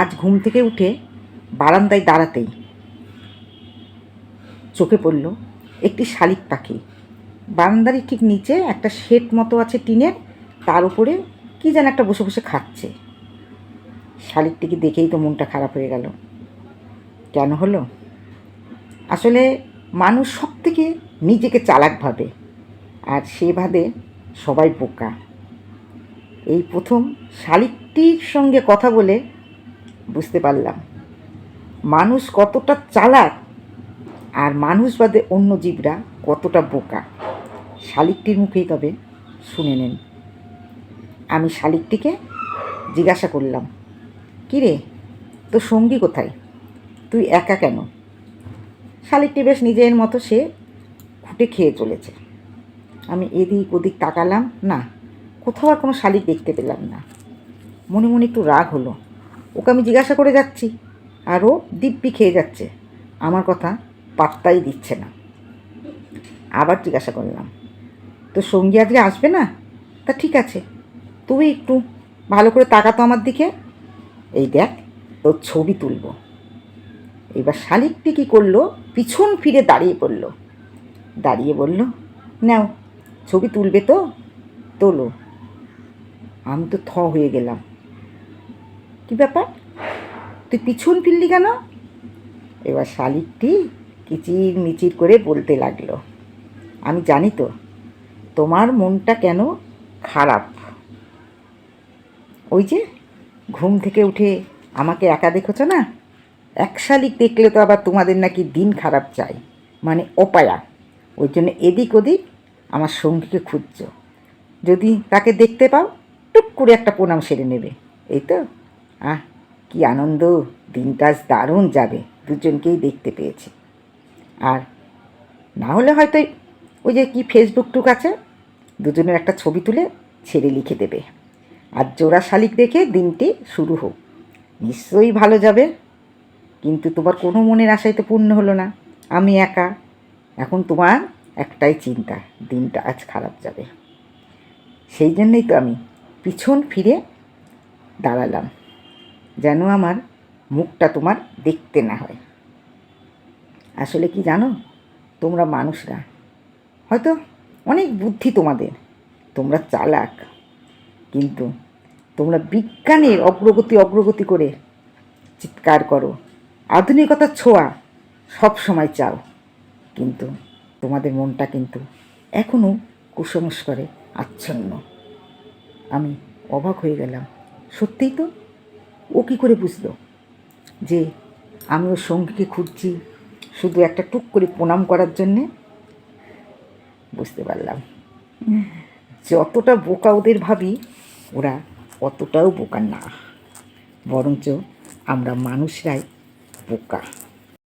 আজ ঘুম থেকে উঠে বারান্দায় দাঁড়াতেই চোখে পড়ল একটি শালিক পাখি। বারান্দারই ঠিক নিচে একটা শেড মতো আছে টিনের, তার উপরে কি যেন একটা বসে বসে খাচ্ছে। শালিকটিকে দেখেই তো মনটা খারাপ হয়ে গেল। কেন হলো? আসলে মানুষ সব থেকে নিজেকে চালাক ভাবে, আর সে ভাবে সবাই বোকা। এই প্রথম শালিকটির সঙ্গে কথা বলে বুঝতে পারলাম। মানুষ কতটা চালাক আর মানুষ বাদে অন্য জীবরা কতটা বোকা। শালিকটির মুখেই তবে শুনে নেন। আমি শালিকটিকে জিজ্ঞাসা করলাম কিরে তোর সঙ্গী কোথায়? তুই একা কেন? শালিকটি বেশ নিজের মতো সে খুঁটে খেয়ে চলেছে। আমি এদিক ওদিক তাকালাম, না, কোথাও আর কোনো শালিক দেখতে পেলাম না। মনে মনে একটু রাগ হলো। ওকে আমি জিজ্ঞাসা করে যাচ্ছি। আর ও দিব্যি খেয়ে যাচ্ছে। আমার কথা পাত্তাই দিচ্ছে না। আবার জিজ্ঞাসা করলাম, তো সঙ্গী আজকে আসবে না? তা ঠিক আছে। তুই একটু ভালো করে তাকাতো আমার দিকে। এই দেখ, তোর ছবি তুলবো। এবার শালিকটি কী করল, পিছন ফিরে দাঁড়িয়ে পড়ল। দাঁড়িয়ে বলল, নাও, ছবি তুলবে তো? তোলো। আমি তো থ হয়ে গেলাম। কি ব্যাপার? তুই পিছন ফিরলি কেন? এবার শালিকটি কিচির মিচির করে বলতে লাগল, আমি জানি তো, তোমার মনটা কেন খারাপ? ওই যে, ঘুম থেকে উঠে আমাকে একা দেখেছ না? এক শালিক দেখলে তো আবার তোমাদের নাকি দিন খারাপ চাই মানে অপায়া। ওই জন্য এদিক ওদিক আমার সঙ্গীকে খুঁজছ। যদি তাকে দেখতে পাও, টুক করে একটা প্রণাম সেরে নেবে, এই তো? আহ, কি আনন্দ। দিনটা দারুণ যাবে, দুজনকেই দেখতে পেয়েছি। আর না হলে হয়তো ওই যে কি ফেসবুক টুক আছে, দুজনের একটা ছবি তুলে ছেড়ে লিখে দেবে। আর জোড়া শালিক দেখে দিনটি শুরু হোক। নিশ্চয়ই ভালো যাবে। কিন্তু তোমার কোনো মনের আশাই তো পূর্ণ হলো না। আমি একা। এখন তোমার একটাই চিন্তা, দিনটা আজ খারাপ যাবে। সেই জন্যই তো আমি পিছন ফিরে দাঁড়ালাম। যেন আমার মুখটা তোমার দেখতে না হয়। আসলে কি জানো? তোমরা মানুষরা, হয়তো অনেক বুদ্ধি তোমাদের, তোমরা চালাক, কিন্তু তোমরা বিজ্ঞানের অগ্রগতি অগ্রগতি করে চিৎকার করো, আধুনিকতার ছোঁয়া সব সময় চাও, কিন্তু তোমাদের মনটা কিন্তু এখনও কুসংস্কারে আচ্ছন্ন। আমি অবাক হয়ে গেলাম। সত্যিই তো? ও কী করে বুঝলো? যে আমি ওর সঙ্গীকে খুঁজছি শুধু একটা টুক করে প্রণাম করার জন্যে? বুঝতে পারলাম। যতটা বোকা ওদের ভাবি, ওরা অতটাও বোকা না। বরঞ্চ আমরা মানুষরাই বোকা।